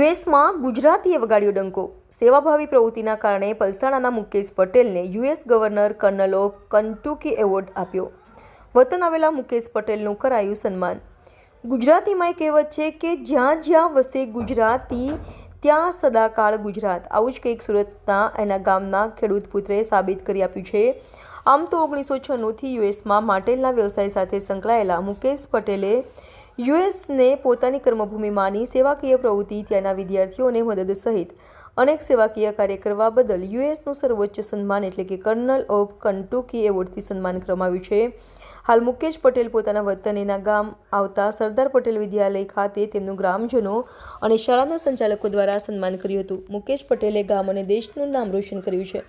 યુએસમાં ગુજરાતીએ વગાડ્યો ડંકો. સેવાભાવી પ્રવૃત્તિના કારણે પલસાણાના મુકેશ પટેલને US governor colonel of Kentucky award આપ્યો. વતન આવેલા મુકેશ પટેલનું કરાયું સન્માન. ગુજરાતીમાં એક કહેવત છે કે જ્યાં જ્યાં વસે ગુજરાતી, ત્યાં સદાકાળ ગુજરાત. આવું જ કંઈક સુરતના એના ગામના ખેડૂત પુત્રે સાબિત કરી આપ્યું છે. આમ તો ઓગણીસો છન્નુંથી યુએસમાં માટેલના વ્યવસાય સાથે સંકળાયેલા મુકેશ પટેલે યુએસને પોતાની કર્મભૂમિ માની સેવાકીય પ્રવૃત્તિ ત્યાંના વિદ્યાર્થીઓને મદદ સહિત અનેક સેવાકીય કાર્ય કરવા બદલ યુએસનું સર્વોચ્ચ સન્માન એટલે કે કર્નલ ઓફ કંટુકી એવોર્ડથી સન્માન કરવામાં આવ્યું છે. હાલ મુકેશ પટેલ પોતાના વતનીના ગામ આવતા સરદાર પટેલ વિદ્યાલય ખાતે તેમનું ગ્રામજનો અને શાળાના સંચાલકો દ્વારા સન્માન કર્યું હતું. મુકેશ પટેલે ગામ અને દેશનું નામ રોશન કર્યું છે.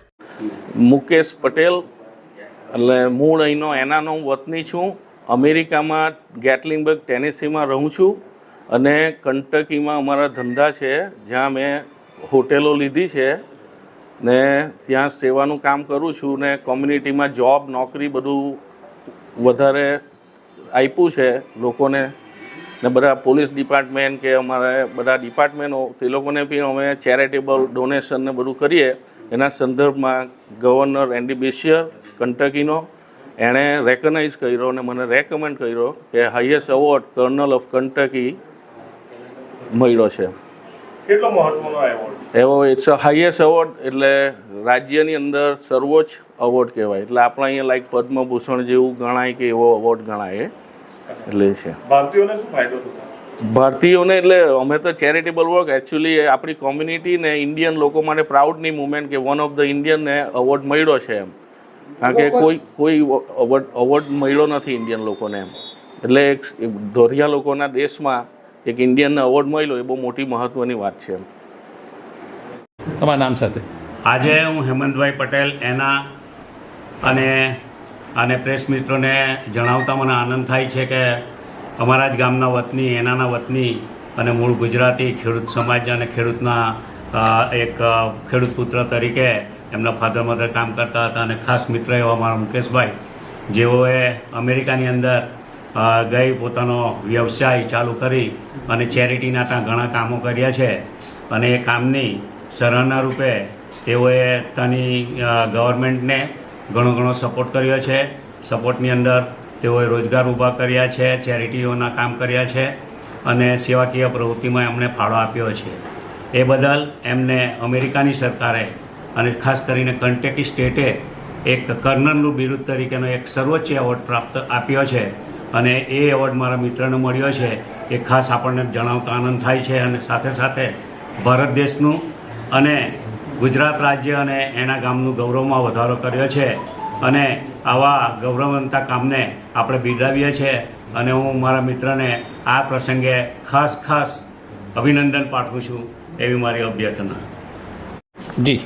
મુકેશ પટેલ એટલે મૂળ અહીંનો એનાનો વતની છું. અમેરિકામાં ગેટલિંગબર્ગ, ટેનેસીમાં રહું છું અને કંટકીમાં અમારા ધંધા છે, જ્યાં મેં હોટેલો લીધી છે ને ત્યાં સેવાનું કામ કરું છું ને કોમ્યુનિટીમાં જોબ, નોકરી બધું વધારે આપ્યું છે લોકોને ને બધા પોલીસ ડિપાર્ટમેન્ટ કે અમારા બધા ડિપાર્ટમેન્ટો, તે લોકોને બી અમે ચેરિટેબલ ડોનેશન ને બધું કરીએ. એના સંદર્ભમાં ગવર્નર એન્ડી બેશિયર, કંટકીનો એણે રેકગ્નાઇઝ કર્યો અને મને રેકમેન્ડ કર્યો કે highest award colonel of Kentucky મળ્યો છે. કેટલો મહત્વનો એવોર્ડ એવો ઇટ્સ અ હાઈએસ્ટ એવોર્ડ એટલે રાજ્યની અંદર સર્વોચ્ચ એવોર્ડ કહેવાય. એટલે આપણે અહીંયા લાઈક પદ્મભૂષણ જેવું ગણાય કે એવો એવોર્ડ ગણાય. એટલે છે. ભારતીયોને શું ફાયદો થશે? ભારતીયોને એટલે અમે તો ચેરિટેબલ વર્ક એકચ્યુઅલી આપણી કોમ્યુનિટી ને ઇન્ડિયન લોકો માટે પ્રાઉડની મુમેન્ટ કે વન ઓફ ધ ઇન્ડિયનને એવોર્ડ મળ્યો છે એમ. કારણ કે કોઈ કોઈ અવોર્ડ અવોર્ડ મળ્યો નથી ઇન્ડિયન લોકોને એમ. એટલે એક ધોરિયા લોકોના દેશમાં એક ઇન્ડિયનને એવોર્ડ મળ્યો એ બહુ મોટી મહત્ત્વની વાત છે એમ. તમારા નામ સાથે? આજે હું હેમંતભાઈ પટેલ એના અને અને પ્રેસ મિત્રોને જણાવતા મને આનંદ થાય છે કે અમારા જ ગામના વતની એનાના વતની અને મૂળ ગુજરાતી ખેડૂત સમાજ અને ખેડૂતના એક ખેડૂત પુત્ર તરીકે એમના ફાધર મધર કામ કરતા હતા અને ખાસ મિત્ર એવા મારા મુકેશભાઈ, જેઓએ અમેરિકાની અંદર ગઈ પોતાનો વ્યવસાય ચાલુ કરી અને ચેરિટીના ત્યાં ઘણા કામો કર્યા છે. અને એ કામની સરાહના રૂપે તેઓએ ત્યાંની ગવર્મેન્ટને ઘણો ઘણો સપોર્ટ કર્યો છે. સપોર્ટની અંદર તેઓએ રોજગાર ઊભા કર્યા છે, ચેરિટીઓના કામ કર્યા છે અને સેવાકીય પ્રવૃત્તિમાં એમણે ફાળો આપ્યો છે. એ બદલ એમને અમેરિકાની સરકારે અને ખાસ કરીને કંટેકી સ્ટેટે એક કર્નલનું બિરુદ તરીકેનો એક સર્વોચ્ચ એવોર્ડ પ્રાપ્ત આપ્યો છે. અને એ એવોર્ડ મારા મિત્રને મળ્યો છે. એ ખાસ આપણને જણાવતા આનંદ થાય છે અને સાથે સાથે ભારત દેશનું અને ગુજરાત રાજ્ય અને એના ગામનું ગૌરવમાં વધારો કર્યો છે. અને આવા ગૌરવવંતા કામને આપણે બિરદાવીએ છીએ અને હું મારા મિત્રને આ પ્રસંગે ખાસ ખાસ અભિનંદન પાઠવું છું એવી મારી અભ્યર્થના. જી.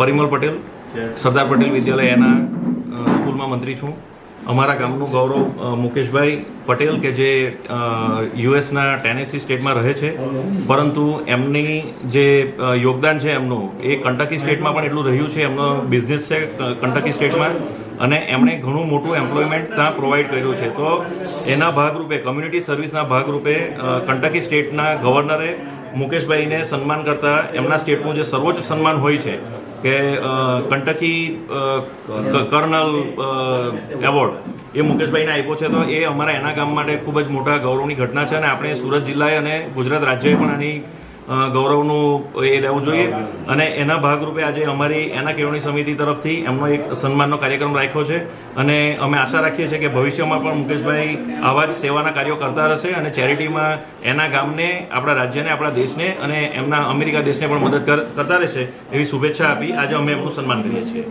પરિમલ પટેલ સરદાર પટેલ વિદ્યાલય એના સ્કૂલમાં મંત્રી છું. અમારા ગામનું ગૌરવ મુકેશભાઈ પટેલ કે જે યુએસના ટેનેસી સ્ટેટમાં રહે છે. પરંતુ એમની જે યોગદાન છે એમનું એ કંટકી સ્ટેટમાં પણ એટલું રહ્યું છે. એમનો બિઝનેસ છે કંટકી સ્ટેટમાં. અને એમણે ઘણું મોટું એમ્પ્લોયમેન્ટ ત્યાં પ્રોવાઈડ કર્યું છે. તો એના ભાગરૂપે કમ્યુનિટી સર્વિસના ભાગરૂપે કંટકી સ્ટેટના ગવર્નરે મુકેશભાઈને સન્માન કરતા એમના સ્ટેટનું જે સર્વોચ્ચ સન્માન હોય છે, કે કંટકી કર્નલ એવોર્ડ, એ મુકેશભાઈને આપ્યો છે, તો એ અમારા એના ગામ માટે ખૂબ જ મોટા ગૌરવની ઘટના છે, અને આપણે સુરત જિલ્લાએ અને ગુજરાત રાજ્યએ પણ આની ગૌરવનું એ રહેવું જોઈએ. અને એના ભાગરૂપે આજે અમારી એના કેળવણી સમિતિ તરફથી એમનો એક સન્માનનો કાર્યક્રમ રાખ્યો છે. અને અમે આશા રાખીએ છીએ કે ભવિષ્યમાં પણ મુકેશભાઈ આવા જ સેવાના કાર્યો કરતા રહેશે અને ચેરિટીમાં એના ગામને આપણા રાજ્યને આપણા દેશને અને એમના અમેરિકા દેશને પણ મદદ કરતા રહેશે એવી શુભેચ્છા આપી. આજે અમે એમનું સન્માન કરીએ છીએ.